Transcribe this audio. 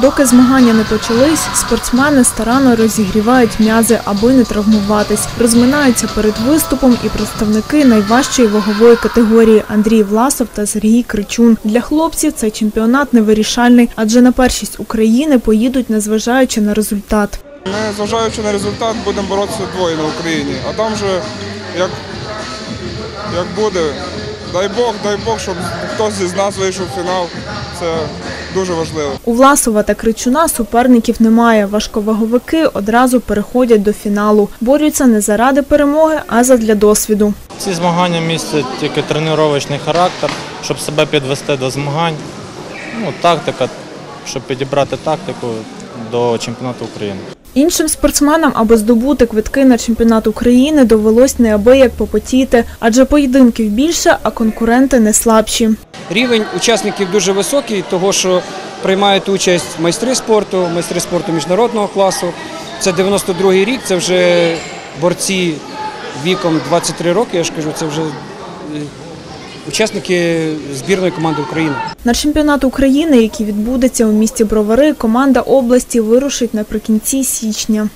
Доки змагання не почались, спортсмени старанно розігрівають м'язи, аби не травмуватись. Розминаються перед виступом і представники найважчої вагової категорії Андрій Власов та Сергій Кричун. Для хлопців цей чемпіонат невирішальний, адже на першість України поїдуть, незважаючи на результат. Ми, зважаючи на результат, будемо боротися двоє на Україні. А там вже як, як буде, дай Бог, дай Бог, щоб хтось із нас вийшов в фінал. Це дуже важливо. У Власова та Кричуна суперників немає. Важковаговики одразу переходять до фіналу. Борються не заради перемоги, а задля досвіду. Ці змагання містять тільки тренувальний характер, щоб себе підвести до змагань. Ну, тактика, щоб підібрати тактику до чемпіонату України. Іншим спортсменам, аби здобути квитки на чемпіонат України, довелось неабияк попотіти, адже поєдинків більше, а конкуренти не слабші. Рівень учасників дуже високий, того що приймають участь майстри спорту, майстри спорту міжнародного класу. Це 92-й рік, це вже борці віком 23 роки, я ж кажу, це вже е, учасники збірної команди України. На чемпіонат України, який відбудеться у місті Бровари, команда області вирушить наприкінці січня.